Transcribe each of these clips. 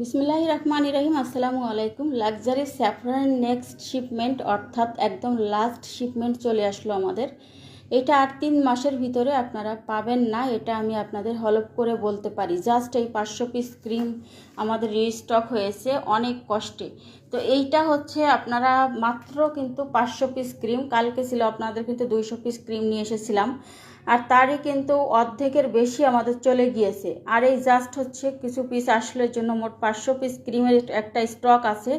বিসমিল্লাহ রহমান রহিম, আসসালামু আলাইকুম। লাক্সারি স্যাফরান নেক্সট শিপমেন্ট অর্থাৎ একদম লাস্ট শিপমেন্ট চলে আসলো আমাদের। এটা আর তিন মাসের ভিতরে আপনারা পাবেন না, এটা আমি আপনাদের হলপ করে বলতে পারি। জাস্ট এই পাঁচশো পিস ক্রিম আমাদের রিস্টক হয়েছে অনেক কষ্টে। তো এইটা হচ্ছে আপনারা মাত্র কিন্তু পাঁচশো পিস ক্রিম কালকে ছিল আপনাদের কিন্তু দুইশো পিস ক্রিম নিয়ে এসেছিলাম। আর তারই কিন্তু অর্ধেকের বেশি আমাদের চলে গিয়েছে। আর এই জাস্ট হচ্ছে কিছু পিস আসলের জন্য মোট পাঁচশো পিস ক্রিমের একটা স্টক আছে।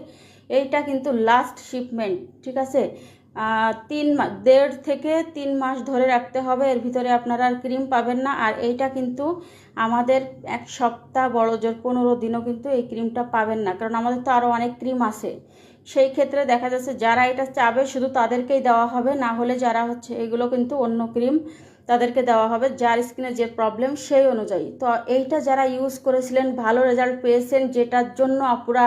এইটা কিন্তু লাস্ট শিপমেন্ট ঠিক আছে? তিন দেড় থেকে তিন মাস ধরে রাখতে হবে। এর ভিতরে আপনারা আর ক্রিম পাবেন না। আর এইটা কিন্তু আমাদের এক সপ্তাহ বড় জোর, পনেরো দিনও কিন্তু এই ক্রিমটা পাবেন না। কারণ আমাদের তো আরও অনেক ক্রিম আছে। সেই ক্ষেত্রে দেখা যাচ্ছে যারা এটা চাবে শুধু তাদেরকেই দেওয়া হবে। না হলে যারা হচ্ছে এগুলো কিন্তু অন্য ক্রিম তাদেরকে দেওয়া হবে, যার স্কিনে যে প্রবলেম সেই অনুযায়ী। তো এইটা যারা ইউজ করেছিলেন, ভালো রেজাল্ট পেয়েছেন, যেটার জন্য আপুরা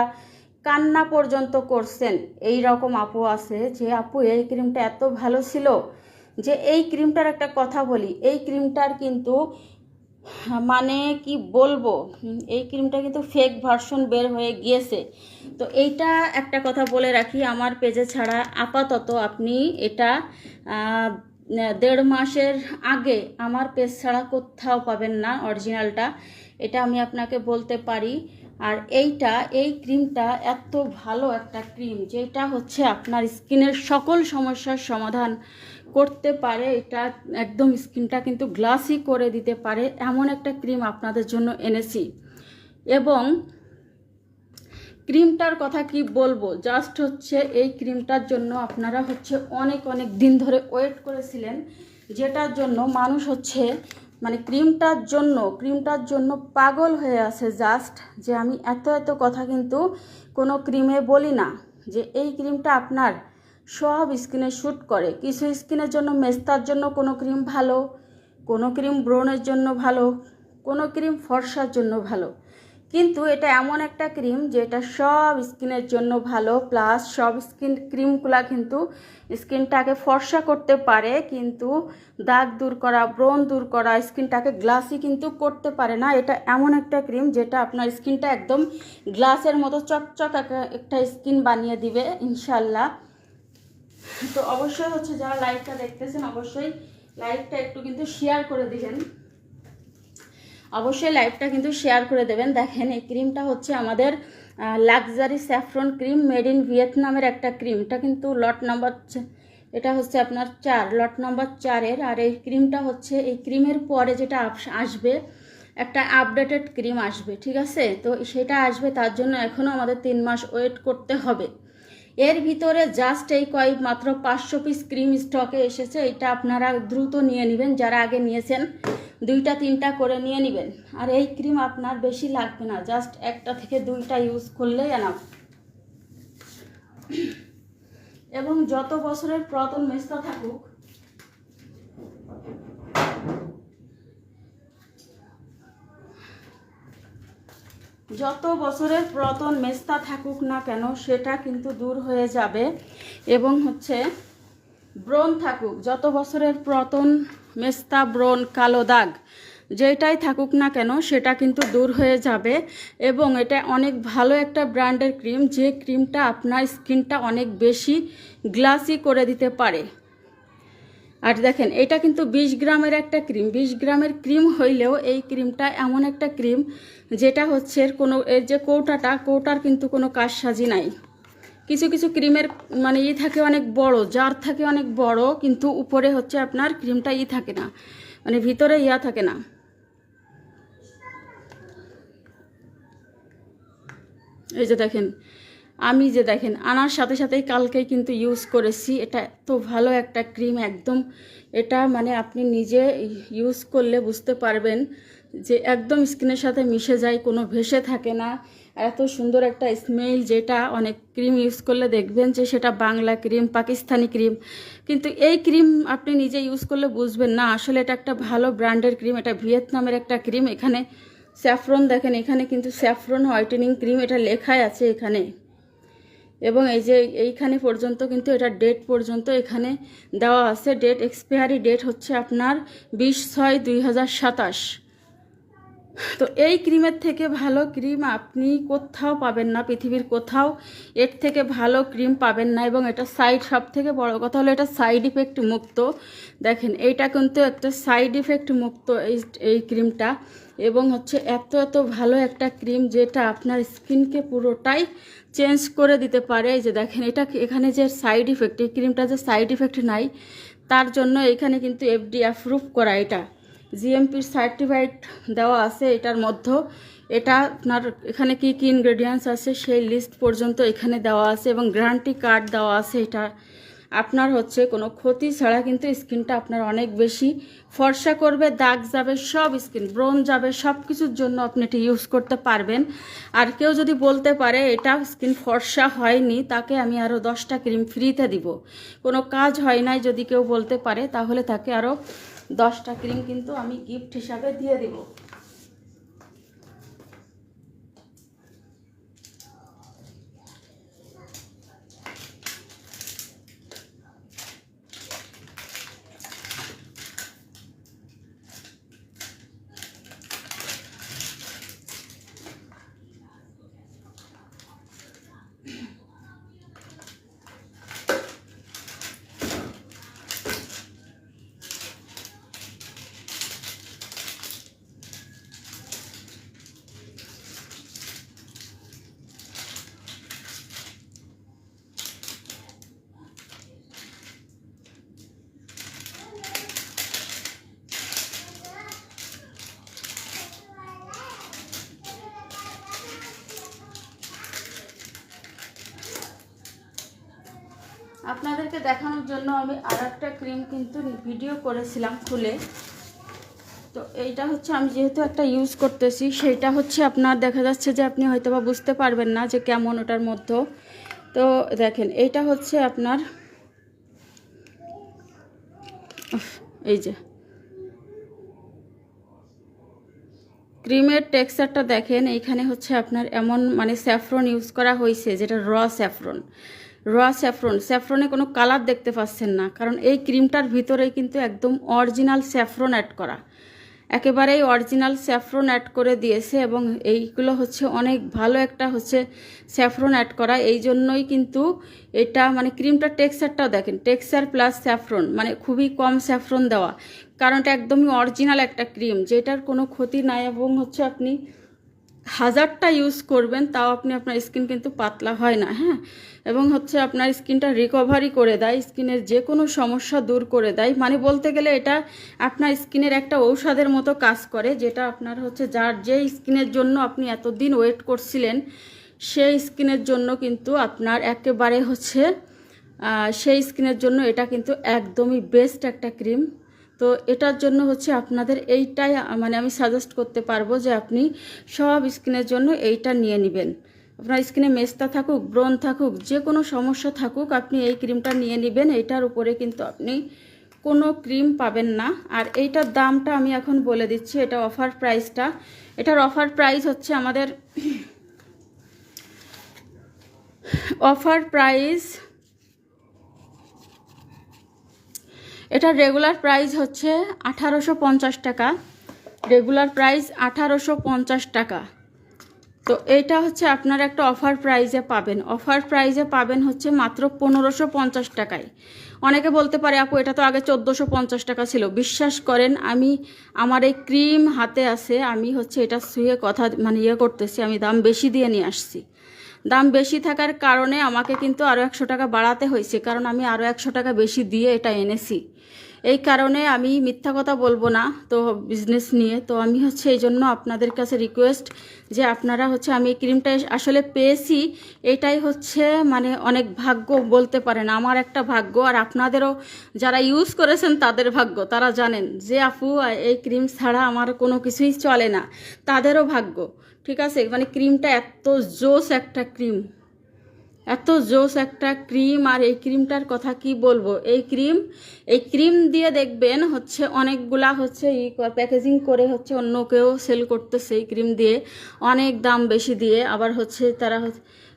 কান্না পর্যন্ত করছেন, এই রকম আপু আছে যে, আপু, এই ক্রিমটা এত ভালো ছিল যে, এই ক্রিমটার একটা কথা বলি। এই ক্রিমটার কিন্তু মানে কি বলব, এই ক্রিমটা কিন্তু ফেক ভার্সন বের হয়ে গিয়েছে। তো এইটা একটা কথা বলে রাখি, আমার পেজে ছাড়া আপাতত আপনি এটা দেড় মাসের আগে আমার পেজ ছাড়া কোথাও পাবেন না অরিজিনালটা। এটা আমি আপনাকে বলতে পারি। আর এইটা, এই ক্রিমটা এত ভালো একটা ক্রিম, যেটা হচ্ছে আপনার স্কিনের সকল সমস্যার সমাধান করতে পারে। এটা একদম স্কিনটা কিন্তু গ্লাসি করে দিতে পারে। এমন একটা ক্রিম আপনাদের জন্য এনেছি। এবং ক্রিমটার কথা কি বলব? জাস্ট হচ্ছে এই ক্রিমটার জন্য আপনারা হচ্ছে অনেক অনেক দিন ধরে ওয়েট করেছিলেন, যেটার জন্য মানুষ হচ্ছে মানে ক্রিমটার জন্য ক্রিমটার জন্য পাগল হয়ে আছে জাস্ট যে আমি এত এত কথা কিন্তু কোনো ক্রিমে বলি না, যে এই ক্রিমটা আপনার সব স্কিনে শ্যুট করে। কিছু স্কিনের জন্য মেস্তার জন্য কোনো ক্রিম ভালো, কোনো ক্রিম ব্রণের জন্য ভালো, কোনো ক্রিম ফর্সার জন্য ভালো। কিন্তু এটা এমন একটা ক্রিম যেটা সব স্কিনের জন্য ভালো, প্লাস সব স্কিন ক্রিমগুলা কিন্তু স্কিনটাকে ফর্সা করতে পারে, কিন্তু দাগ দূর করা, ব্রণ দূর করা, স্কিনটাকে গ্লাসি কিন্তু করতে পারে না। এটা এমন একটা ক্রিম যেটা আপনার স্কিনটা একদম গ্লাসের মতো চকচক একটা- স্কিন বানিয়ে দিবে, ইনশাল্লাহ। তো অবশ্যই হচ্ছে যারা লাইভটা দেখতেছেন, অবশ্যই লাইভটা একটু কিন্তু শেয়ার করে দিবেন। অবশ্যই লাইভটা কিন্তু শেয়ার করে দেবেন। দেখেন, এই ক্রিমটা হচ্ছে আমাদের luxury saffron cream made in ভিয়েতনামের একটা ক্রিম এটা কিন্তু লট নাম্বার এটা হচ্ছে আপনার চার লট নাম্বার চারের আর এই ক্রিমটা হচ্ছে, এই ক্রিমের পরে যেটা আস- আসবে, একটা আপডেটেড ক্রিম আসবে, ঠিক আছে? তো সেটা আসবে, তার জন্য এখনও আমাদের তিন মাস ওয়েট করতে হবে। এর ভিতরে জাস্ট এই কয়েক মাত্র পাঁচশো পিস ক্রিম স্টকে এসেছে, এটা আপনারা দ্রুত নিয়ে নেবেন। যারা আগে নিয়েছেন দুইটা, তিনটা করে নিয়ে নেবেন। আর এই ক্রিম আপনার বেশি লাগবে না, জাস্ট একটা থেকে দুইটা ইউজ করলেই এনাফ। এবং যত বছরের পুরাতন মেস্তা থাকুক, যত বছরের পুরাতন মেস্তা থাকুক না কেন, সেটা কিন্তু দূর হয়ে যাবে। এবং হচ্ছে ব্রণ থাকুক, যত বছরের পুরাতন মেস্তা ব্রণ কালো দাগ। যেটাই থাকুক না কেন, সেটা কিন্তু দূর হয়ে যাবে এবং এটা অনেক ভালো একটা ব্র্যান্ডের ক্রিম। যে ক্রিমটা আপনার স্কিনটা অনেক বেশি গ্লাসি করে দিতে পারে। আর দেখেন, এটা কিন্তু বিশ গ্রামের একটা ক্রিম। বিশ গ্রামের ক্রিম হইলেও এই ক্রিমটা এমন একটা ক্রিম, যেটা হচ্ছে কোনো, এর যে কৌটাটা, কৌটার কিন্তু কোনো কাজসাজি নাই। কিছু কিছু ক্রিমের মানে ই থাকে অনেক বড় জার থাকে অনেক বড়, কিন্তু উপরে হচ্ছে আপনার ক্রিমটা ই থাকে না মানে ভিতরে ইয়া থাকে না। এই যে দেখেন, আমি যে দেখেন, আনার সাথে সাথেই কালকেই কিন্তু ইউজ করেছি, এটা এত ভালো একটা ক্রিম একদম এটা মানে আপনি নিজে ইউজ করলে বুঝতে পারবেন যে একদম স্কিনের সাথে মিশে যায়, কোনো ভেসে থাকে না এত সুন্দর একটা স্মেল যেটা অনেক ক্রিম ইউজ করলে দেখবেন যে সেটা বাংলা ক্রিম পাকিস্তানি ক্রিম কিন্তু এই ক্রিম আপনি নিজে ইউজ করলে বুঝবেন না, আসলে এটা একটা ভালো ব্র্যান্ডের ক্রিম এটা ভিয়েতনামের একটা ক্রিম এখানে স্যাফরন দেখেন, এখানে কিন্তু স্যাফরন হোয়াইটেনিং ক্রিম এটা লেখাই আছে এখানে। এবং এই যে এইখানে পর্যন্ত কিন্তু এটা ডেট পর্যন্ত এখানে দেওয়া আছে। ডেট এক্সপায়ারি ডেট হচ্ছে আপনার বিশ ছয় দুই তো এই ক্রিমের থেকে ভালো ক্রিম আপনি কোথাও পাবেন না, পৃথিবীর কোথাও। এর থেকে ভালো ক্রিম পাবেন না এবং এটা সাইড সব থেকে বড় কথা হলো এটা সাইড ইফেক্ট মুক্ত। দেখেন, এইটা কিন্তু একটা সাইড ইফেক্ট মুক্ত এই এই ক্রিমটা এবং হচ্ছে এত এত ভালো একটা ক্রিম যেটা আপনার স্কিনকে পুরোটাই চেঞ্জ করে দিতে পারে। যে দেখেন, এটা এখানে যে সাইড ইফেক্ট এই ক্রিমটা যে সাইড ইফেক্ট নাই, তার জন্য এখানে কিন্তু এফডি অ্যাপ্রুভ করা এটা। জিএমপির সার্টিফাইড দেওয়া আছে এটার মধ্যে। এটা আপনার এখানে কি কি ইনগ্রেডিয়েন্টস আছে সেই লিস্ট পর্যন্ত এখানে দেওয়া আছে এবং গ্যারান্টি কার্ড দেওয়া আছে এটা। আপনার হচ্ছে কোনো ক্ষতি ছাড়া কিন্তু স্কিনটা আপনার অনেক বেশি। ফর্সা করবে, দাগ যাবে, সব স্কিন ব্রোন যাবে সব কিছুর জন্য আপনি এটি ইউজ করতে পারবেন। আর কেউ যদি বলতে পারে এটা স্কিন ফর্সা হয়নি, তাকে আমি আরও দশটা ক্রিম ফ্রিতে দিব। কোনো কাজ হয় নাই যদি কেউ বলতে পারে, তাহলে তাকে আরও দশটা ক্রিম কিন্তু আমি গিফট হিসাবে দিয়ে দিব। আপনাদেরকে দেখানোর জন্য আমি আর একটা ক্রিম কিন্তু ভিডিও করেছিলাম খুলে। তো এইটা হচ্ছে আমি যেহেতু একটা ইউজ করতেছি, সেইটা হচ্ছে আপনার দেখা যাচ্ছে যে আপনি হয়তো বা বুঝতে পারবেন না যে কেমন ওটার মধ্যে। তো দেখেন, এইটা হচ্ছে আপনার এই যে। ক্রিমের টেক্সচারটা দেখেন, এইখানে হচ্ছে আপনার এমন মানে স্যাফরন ইউজ করা হয়েছে, যেটা র স্যাফরন। র স্যাফরন স্যাফরনে কোনো কালার দেখতে পাচ্ছেন না, কারণ এই ক্রিমটার ভিতরেই কিন্তু একদম অরিজিনাল স্যাফরন অ্যাড করা। একেবারেই অরিজিনাল স্যাফরন অ্যাড করে দিয়েছে এবং এইগুলো হচ্ছে অনেক ভালো একটা হচ্ছে স্যাফরন অ্যাড করা। এই জন্যই কিন্তু এটা মানে ক্রিমটার টেক্সচারটাও দেখেন টেক্সচার প্লাস স্যাফরন মানে খুবই কম স্যাফরন দেওয়া। কারণ এটা একদমই অরিজিনাল একটা ক্রিম যেটার কোনো ক্ষতি নাই এবং হচ্ছে আপনি হাজারটা ইউজ করবেন, তাও আপনি আপনার স্কিন কিন্তু পাতলা হয় না হ্যাঁ? এবং হচ্ছে আপনার স্কিনটা রিকভারি করে দেয়, স্কিনের যে কোনো সমস্যা দূর করে দেয়। মানে বলতে গেলে এটা আপনার স্কিনের একটা ঔষধের মতো কাজ করে, যেটা আপনার হচ্ছে যার যে স্কিনের জন্য আপনি এতদিন ওয়েট করছিলেন, সেই স্কিনের জন্য কিন্তু আপনার একেবারে হচ্ছে সেই স্কিনের জন্য এটা কিন্তু একদমই বেস্ট একটা ক্রিম তো এটার জন্য হচ্ছে আপনাদের এইটাই মানে আমি সাজেস্ট করতে পারব যে আপনি সব স্কিনের জন্য এইটা নিয়ে নেবেন। আপনার স্কিনে মেস্তা থাকুক ব্রণ থাকুক, যে কোনো সমস্যা থাকুক, আপনি এই ক্রিমটা নিয়ে নেবেন। এইটার উপরে কিন্তু আপনি কোনো ক্রিম পাবেন না। আর এইটার দামটা আমি এখন বলে দিচ্ছি, এটা অফার প্রাইসটা এটার অফার প্রাইস হচ্ছে আমাদের অফার প্রাইস এটার রেগুলার প্রাইস হচ্ছে আঠারোশো পঞ্চাশ টাকা। রেগুলার প্রাইস আঠারোশো পঞ্চাশ টাকা। তো এইটা হচ্ছে আপনার একটা অফার প্রাইজে পাবেন। অফার প্রাইজে পাবেন হচ্ছে মাত্র পনেরোশো পঞ্চাশ টাকায়। অনেকে বলতে পারে, আপু, এটা তো আগে চোদ্দোশো পঞ্চাশ টাকা ছিল। বিশ্বাস করেন, আমি, আমার এই ক্রিম হাতে আছে, আমি হচ্ছে এটা শুয়ে কথা মানে ইয়ে করতেছি, আমি দাম বেশি দিয়ে নিয়ে আসছি। দাম বেশি থাকার কারণে আমাকে কিন্তু আরও একশো টাকা বাড়াতে হয়েছে, কারণ আমি আরও একশো টাকা বেশি দিয়ে এটা এনেছি। এই কারণে আমি মিথ্যা কথা বলব না, তো বিজনেস নিয়ে। তো আমি হচ্ছে এই জন্য আপনাদের কাছে রিকোয়েস্ট যে আপনারা হচ্ছে আমি এই ক্রিমটা আসলে পেয়েছি, এটাই হচ্ছে মানে অনেক ভাগ্য বলতে পারেন। আমার একটা ভাগ্য, আর আপনাদেরও যারা ইউজ করেছেন তাদের ভাগ্য, তারা জানেন যে আপু, এই ক্রিম ছাড়া আমার কোনো কিছুই চলে না। তাদেরও ভাগ্য, ঠিক আছে? মানে ক্রিমটা এত জোস একটা ক্রিম এত জোস একটা ক্রিম, আর এই ক্রিমটার কথা কি বলব? এই ক্রিম এই ক্রিম দিয়ে দেখবেন হচ্ছে অনেকগুলা হচ্ছে ই প্যাকেজিং করে হচ্ছে অন্য কেউ সেল করতেছে এই ক্রিম দিয়ে। অনেক দাম বেশি দিয়ে। আবার হচ্ছে তারা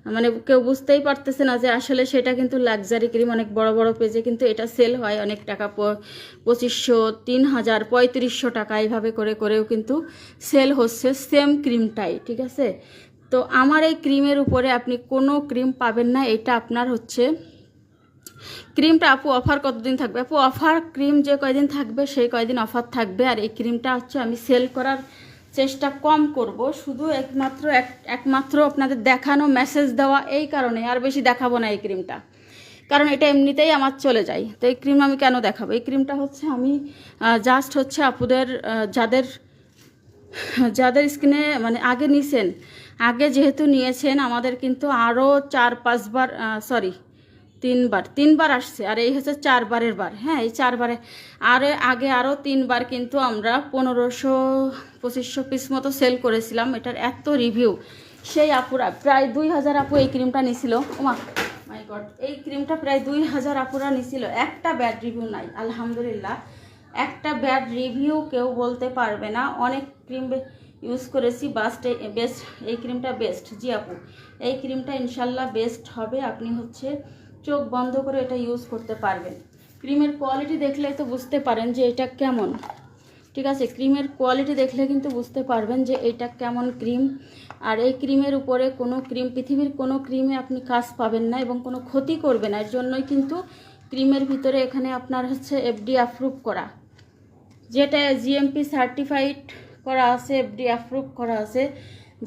মানে কেউ বুঝতেই পারতেছে না যে আসলে সেটা কিন্তু লাক্সারি ক্রিম, অনেক বড় বড় পেজে কিন্তু এটা সেল হয়। অনেক টাকা পঁচিশশো, তিন হাজার, পঁয়ত্রিশশো টাকা এইভাবে করে করেও কিন্তু সেল হচ্ছে সেম ক্রিমটাই ঠিক আছে? তো আমার এই ক্রিমের উপরে আপনি কোনো ক্রিম পাবেন না, এটা আপনার হচ্ছে ক্রিমটা আপু অফার কতদিন থাকবে? আপু অফার ক্রিম যে কয়দিন থাকবে সেই কয়দিন অফার থাকবে, আর এই ক্রিমটা হচ্ছে আমি সেল করার চেষ্টা কম করব। শুধু একমাত্র এক, একমাত্র আপনাদের দেখানো মেসেজ দেওয়া এই কারণে, আর বেশি দেখাবো না এই ক্রিমটা। কারণ এটা এমনিতেই আমার চলে যায়। তো এই ক্রিম আমি কেন দেখাবো? এই ক্রিমটা হচ্ছে আমি জাস্ট হচ্ছে আপুদের যাদের যাদের স্কিনে মানে আগে নিছেন, আগে যেহেতু নিয়েছেন, আমাদের কিন্তু আরও চার, পাঁচবার সরি তিনবার তিনবার আসছে। আর এই হচ্ছে চারবারের বার। হ্যাঁ এই চারবারে। আর আগে আরও তিনবার কিন্তু আমরা পনেরোশো, পঁচিশশো পিস মতো সেল করেছিলাম। এটার এত রিভিউ সেই আপুরা, প্রায় দুই হাজার আপু এই ক্রিমটা নিছিল। ওমা মাই গড এই ক্রিমটা প্রায় দুই হাজার আপুরা নিছিল। একটা ব্যাড রিভিউ নাই, আলহামদুলিল্লাহ। একটা ব্যাড রিভিউ কেউ বলতে পারবে না। অনেক ক্রিম ইউজ করেছি বাস্ট বেস্ট এই ক্রিমটা বেস্ট জি আপু। এই ক্রিমটা ইনশাল্লাহ বেস্ট হবে, আপনি হচ্ছে চোখ বন্ধ করে এটা ইউজ করতে পারবেন। ক্রিমের কোয়ালিটি দেখলে তো বুঝতে পারেন যে এটা কেমন। ঠিক আছে ক্রিমের কোয়ালিটি দেখলে কিন্তু বুঝতে পারবেন যে এটা কেমন ক্রিম আর এই ক্রিমের উপরে কোনো ক্রিম পৃথিবীর কোনো ক্রিমে আপনি কাজ পাবেন না এবং কোনো ক্ষতি করবে না। এর জন্যই কিন্তু ক্রিমের ভিতরে এখানে আপনার হচ্ছে এফডি অ্যাপ্রুভ করা। যেটা জিএমপি সার্টিফাইড করা আছে, এফডি অ্যাপ্রুভ করা আছে,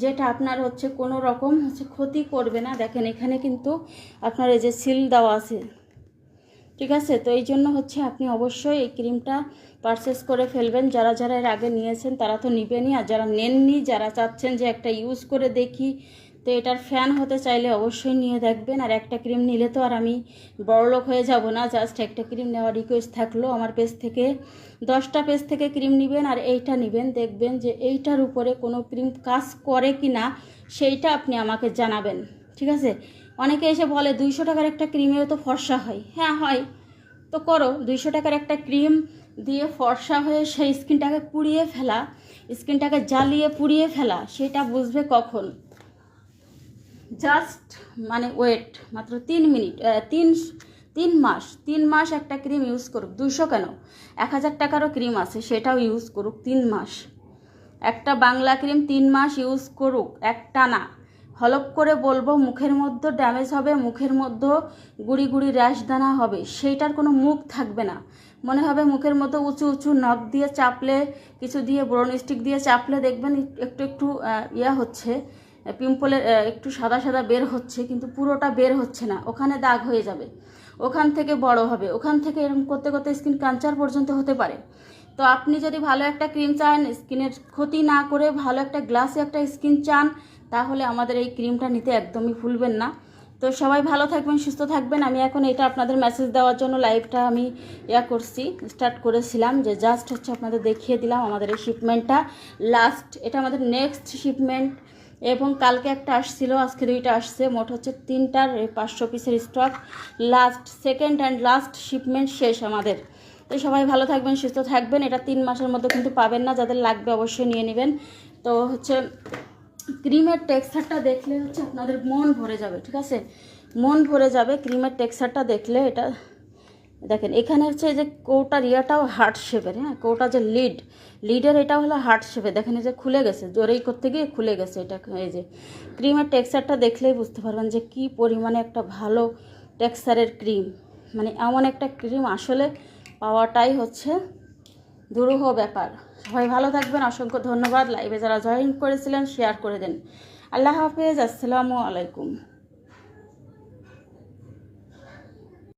যেটা আপনার হচ্ছে কোনো রকম হচ্ছে ক্ষতি করবে না। দেখেন, এখানে কিন্তু আপনার এই যে সিল দেওয়া আছে, ঠিক আছে? তো এই জন্য হচ্ছে আপনি অবশ্যই এই ক্রিমটা পারচেস করে ফেলবেন। যারা যারা এর আগে নিয়েছেন, তারা তো নিবেনই। আর যারা নেননি, যারা চাচ্ছেন যে একটা ইউজ করে দেখি তো এটার ফ্যান হতে চাইলে অবশ্যই নিয়ে দেখবেন। আর একটা ক্রিম নিলে তো আর আমি বড়লোক হয়ে যাব না। জাস্ট একটা ক্রিম নেওয়ার রিকোয়েস্ট থাকল আমার পেজ থেকে। দশটা পেজ থেকে ক্রিম নেবেন আর এইটা নেবেন। দেখবেন যে এইটার উপরে কোনো ক্রিম কাজ করে কি না সেইটা আপনি আমাকে জানাবেন। ঠিক আছে? অনেকে এসে বলে, দুইশো টাকার একটা ক্রিমেও তো ফর্সা হয়। হ্যাঁ হয়। তো করো, দুইশো টাকার একটা ক্রিম দিয়ে ফর্সা হয়ে সেই স্কিনটাকে পুড়িয়ে ফেলা স্কিনটাকে জ্বালিয়ে পুড়িয়ে ফেলা, সেটা বুঝবে কখন? জাস্ট মানে ওয়েট, মাত্র তিন মিনিট তিন তিন মাস তিন মাস একটা ক্রিম ইউজ করুক। দুশো কেন? এক হাজার টাকারও ক্রিম আছে, সেটাও ইউজ করুক তিন মাস। একটা বাংলা ক্রিম তিন মাস ইউজ করুক, একটা না। হলপ করে বলব, মুখের মধ্যে ড্যামেজ হবে, মুখের মধ্যে গুড়ি গুড়ি র্যাশ দানা হবে, সেইটার কোনো মুখ থাকবে না। মনে হবে মুখের মধ্যে উঁচু উঁচু নখ দিয়ে চাপলে, কিছু দিয়ে ব্রন স্টিক দিয়ে চাপলে দেখবেন, একটু একটু ইয়া হচ্ছে। পিম্পলের একটু সাদা সাদা বের হচ্ছে, কিন্তু পুরোটা বের হচ্ছে না। ওখানে দাগ হয়ে যাবে। ওখান থেকে বড় হবে। ওখান থেকে এরকম করতে করতে স্কিন ক্যান্সার পর্যন্ত হতে পারে। তো আপনি যদি ভালো একটা ক্রিম চান, স্কিনের ক্ষতি না করে ভালো একটা গ্লাসে একটা স্কিন চান, তাহলে আমাদের এই ক্রিমটা নিতে একদমই ভুলবেন না। তো সবাই ভালো থাকবেন, সুস্থ থাকবেন। আমি এখন এটা আপনাদের মেসেজ দেওয়ার জন্য লাইভটা আমি ইয়া করছি স্টার্ট করেছিলাম যে জাস্ট হচ্ছে আপনাদের দেখিয়ে দিলাম আমাদের এই শিপমেন্টটা লাস্ট এটা আমাদের নেক্সট শিপমেন্ট এবং কালকে একটা আসছিল, আজকে দুইটা আসছে। মোট হচ্ছে তিনটার পাঁচশো পিসের stock last second and last shipment শেষ আমাদের। তো সবাই ভালো থাকবেন, সুস্থ থাকবেন। এটা তিন মাসের মধ্যে কিন্তু পাবেন না, যাদের লাগবে অবশ্যই নিয়ে নেবেন। তো হচ্ছে ক্রিমের টেক্সচারটা দেখলে হচ্ছে আপনাদের মন ভরে যাবে, ঠিক আছে? মন ভরে যাবে ক্রিমের টেক্সচারটা দেখলে এটা দেখেন, এখানে হচ্ছে এই যে কৌটার ইয়াটাও হার্ট শেপের হ্যাঁ? কৌটা যে লিড লিডের এটা হলো হার্ট শেপের দেখেন, এই যে খুলে গেছে, জোরেই করতে গিয়ে খুলে গেছে এটা, এই যে। ক্রিমের টেক্সচারটা দেখলেই বুঝতে পারবেন যে কি পরিমাণে একটা ভালো টেক্সচারের ক্রিম মানে এমন একটা ক্রিম আসলে পাওয়াটাই হচ্ছে দুরূহ ব্যাপার। সবাই ভালো থাকবেন, অসংখ্য ধন্যবাদ। লাইভে যারা জয়েন করেছিলেন শেয়ার করে দেন। আল্লাহ হাফেজ, আসসালামু আলাইকুম।